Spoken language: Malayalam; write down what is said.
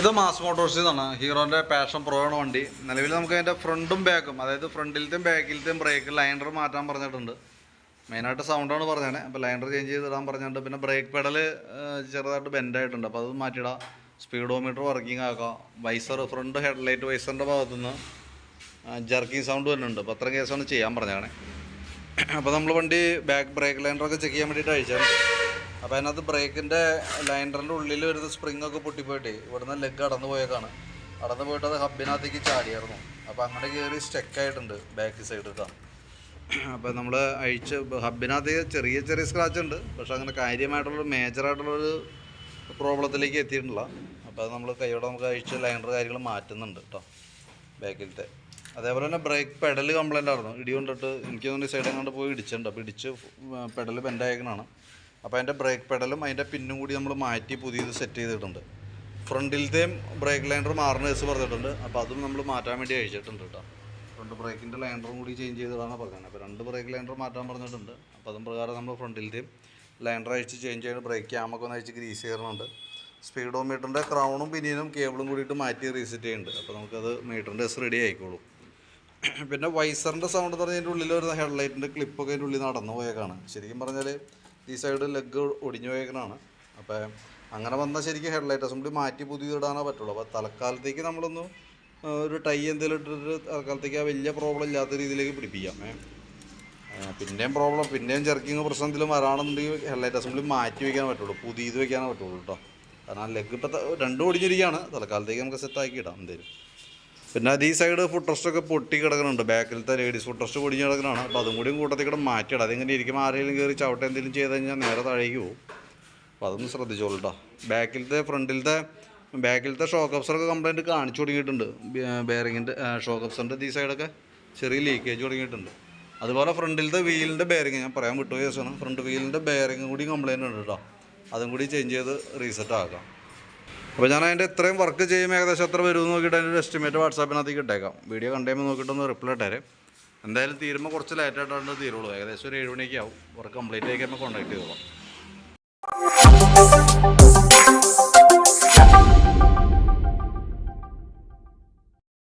ഇത് മാസ് മോട്ടോഴ്സിൽ നിന്നാണ് ഹീറോന്റെ പാഷൻ പ്രോ ആണ് വണ്ടി. നിലവിൽ നമുക്ക് അതിന്റെ ഫ്രണ്ടും ബാക്കും അതായത് ഫ്രണ്ടിലത്തെയും ബാക്കിലത്തെയും ബ്രേക്ക് ലൈനർ മാറ്റാൻ പറഞ്ഞിട്ടുണ്ട്. മെയിനായിട്ട് സൗണ്ടാണ് പറഞ്ഞത് അപ്പോൾ ലൈനർ ചേഞ്ച് ചെയ്തിടാൻ പറഞ്ഞിട്ടുണ്ട്. പിന്നെ ബ്രേക്ക് പെഡൽ ചെറുതായിട്ട് ബെൻഡായിട്ടുണ്ട് അപ്പോൾ അത് മാറ്റിയിടാം. സ്പീഡോമീറ്റർ വർക്കിംഗ് ആക്കാം. വൈസർ ഫ്രണ്ട് ഹെഡ് ലൈറ്റ് വൈസറിന്റെ ഭാഗത്തുനിന്ന് ജർക്കിംഗ് സൗണ്ട് വരുന്നുണ്ട്. അപ്പോൾ അത്രയും കേസാണ് ചെയ്യാൻ പറഞ്ഞതാണ് അപ്പോൾ നമ്മൾ വണ്ടി ബാക്ക് ബ്രേക്ക് ലൈനറൊക്കെ ചെക്ക് ചെയ്യാൻ വേണ്ടിയിട്ട് അയച്ചാണ് അപ്പോൾ അതിനകത്ത് ബ്രേക്കിന്റെ ലൈൻഡറിന്റെ ഉള്ളിൽ വരുന്ന സ്പ്രിങ് ഒക്കെ പൊട്ടിപ്പോയിട്ട് ഇവിടുന്ന് ലെഗ് അടന്നു പോയേക്കാണ്. അടന്നു പോയിട്ട് അത് ഹബിനകത്തേക്ക് ചാടിയായിരുന്നു. അപ്പോൾ അങ്ങനെ കയറി സ്റ്റെക്കായിട്ടുണ്ട് ബാക്ക് സൈഡ് കാണും അപ്പോൾ നമ്മൾ അഴിച്ച് ഹബിനകത്ത് ചെറിയ ചെറിയ സ്ക്രാച്ച് ഉണ്ട്. പക്ഷെ അങ്ങനെ കാര്യമായിട്ടുള്ള മേജറായിട്ടുള്ളൊരു പ്രോബ്ലത്തിലേക്ക് എത്തിയിട്ടില്ല. അപ്പോൾ അത് നമ്മൾ കൈയോടെ നമുക്ക് അഴിച്ച് ലൈനർ കാര്യങ്ങൾ മാറ്റുന്നുണ്ട് കേട്ടോ ബാക്കിലത്തെ അതേപോലെ തന്നെ ബ്രേക്ക് പെഡൽ കംപ്ലൈന്റ് ആയിരുന്നു. ഇടി കൊണ്ടിട്ട് എനിക്ക് തോന്നുന്നു സൈഡ് എങ്ങാണ്ട് പോയി ഇടിച്ചിട്ടുണ്ട്. അപ്പോൾ ഇടിച്ച് പെഡൽ ബെൻഡായേക്കണാണ് അപ്പോൾ അതിന്റെ ബ്രേക്ക് പെഡലും അതിന്റെ പിന്നും കൂടി നമ്മൾ മാറ്റി പുതിയത് സെറ്റ് ചെയ്തിട്ടുണ്ട്. ഫ്രണ്ടിലത്തെയും ബ്രേക്ക് ലൈൻഡർ മാറുന്ന കേസ് പറഞ്ഞിട്ടുണ്ട്. അപ്പോൾ അതും നമ്മൾ മാറ്റാൻ വേണ്ടി അയച്ചിട്ടുണ്ട് കേട്ടോ ഫ്രണ്ട് ബ്രേക്കിന്റെ ലൈൻഡറും കൂടി ചേഞ്ച് ചെയ്തതാണ് പറഞ്ഞത് അപ്പോൾ രണ്ട് ബ്രേക്ക് ലൈൻഡർ മാറ്റാൻ പറഞ്ഞിട്ടുണ്ട്. അപ്പോൾ അതും പ്രകാരം നമ്മൾ ഫ്രണ്ടിലത്തെയും ലൈൻഡർ അഴിച്ച് ചേഞ്ച് ചെയ്ത് ബ്രേക്ക് ക്യാമൊക്കെ ഒന്ന് അഴിച്ച് ഗ്രീസ് ചെയ്യണമുണ്ട് സ്പീഡോമീറ്ററിന്റെ ക്രൗണും പിന്നീനും കേബിളും കൂടിയിട്ട് മാറ്റി റീസെറ്റ് ചെയ്യുന്നുണ്ട് അപ്പോൾ നമുക്കത് മീറ്ററിന്റെ എസ് റെഡി ആയിക്കോളും. പിന്നെ വൈസറിന്റെ സൗണ്ട് എന്ന് പറഞ്ഞാൽ അതിന്റെ ഉള്ളിൽ വരുന്ന ഹെഡ്ലൈറ്റിന്റെ ക്ലിപ്പൊക്കെ അതിന്റെ ഉള്ളിൽ നടന്നു പോയേക്കാണ്. ശരിക്കും പറഞ്ഞാൽ ഈ സൈഡ് ലെഗ് ഒടിഞ്ഞു പോയേക്കണാണ് അപ്പോൾ അങ്ങനെ വന്നാൽ ശരിക്കും ഹെഡ്ലൈറ്റ് അസംബ്ലി മാറ്റി പുതിയതിടാനേ പറ്റുള്ളൂ. അപ്പോൾ തൽക്കാലത്തേക്ക് നമ്മളൊന്ന് ഒരു ടൈ എന്തെങ്കിലും ഇട്ടിട്ട് തൽക്കാലത്തേക്ക് ആ വലിയ പ്രോബ്ലം ഇല്ലാത്ത രീതിയിലേക്ക് പിടിപ്പിക്കാം. പിന്നെയും പ്രോബ്ലം പിന്നെയും ചെറുക്കിങ് പ്രശ്നം എന്തെങ്കിലും വരാണെന്നുണ്ടെങ്കിൽ ഹെഡ്ലൈറ്റ് അസംബ്ലി മാറ്റി വയ്ക്കാൻ പറ്റുള്ളൂ. പുതിയത് വെക്കാനേ പറ്റുള്ളൂ കേട്ടോ. കാരണം ലെഗ് ഇപ്പോൾ രണ്ടും ഒടിഞ്ഞിരിക്കുകയാണ്. തൽക്കാലത്തേക്ക് നമുക്ക് സെറ്റാക്കി ഇടാം എന്തേലും. പിന്നെ അത് ഈ സൈഡ് ഒക്കെ പൊട്ടി കിടക്കുന്നുണ്ട് ബാക്കിലത്തെ ലേഡീസ് ഫുഡ് ട്രസ്റ്റ് പൊടിഞ്ഞ് കിടക്കുന്നതാണ് അപ്പോൾ അതും കൂടിയും കൂട്ടത്തിൽ കൂടെ മാറ്റിയിടാം. അതിങ്ങനെ ഇരിക്കുമ്പോൾ ആരെങ്കിലും കയറി ചവിട്ട എന്തെങ്കിലും ചെയ്ത് കഴിഞ്ഞാൽ നേരെ താഴേക്ക് പോകും അപ്പോൾ അതൊന്ന് ശ്രദ്ധിച്ചോളൂ കേട്ടോ ബാക്കിലത്തെ ഫ്രണ്ടിലത്തെ ബാക്കിലത്തെ ഷോക്ക് അപ്സറൊക്കെ കംപ്ലൈന്റ് കാണിച്ചു തുടങ്ങിയിട്ടുണ്ട്. ബെയറിങ്ങിന്റെ ഷോക്ക് അപ്സറിന്റെ ഈ സൈഡൊക്കെ ചെറിയ ലീക്കേജ് തുടങ്ങിയിട്ടുണ്ട്. അതുപോലെ ഫ്രണ്ടിലത്തെ വീലിന്റെ ബെയറിങ് ഞാൻ പറയാൻ വിട്ടുപോയ ദിവസമാണ്. ഫ്രണ്ട് വീലിന്റെ ബെയറിങ് കൂടി കംപ്ലൈന്റ് ഉണ്ട് കേട്ടോ അതും കൂടി ചേഞ്ച് ചെയ്ത് റീസെറ്റ് ആക്കാം. അപ്പോൾ ഞാൻ അതിന്റെ ഇത്രയും വർക്ക് ചെയ്യുമ്പോൾ ഏകദേശം എത്ര വരും എന്ന് നോക്കിയിട്ട് അതിന്റെ ഒരു എസ്റ്റിമേറ്റ് വാട്സാപ്പിനകത്തേക്ക് ഇട്ടേക്കാം. വീഡിയോ കണ്ടുമ്പോൾ നോക്കിയിട്ടൊന്ന് റിപ്ലൈ ഇട്ടേരെ. എന്തായാലും തീരുമ്പോൾ കുറച്ച് ലേറ്റായിട്ടാണ് തീരുള്ളൂ. ഏകദേശം ഒരു ഏഴ് മണിയൊക്കെ ആവും. വർക്ക് കംപ്ലീറ്റ് ആയി കഴിയുമ്പോൾ കോൺടാക്ട് ചെയ്തോളാം.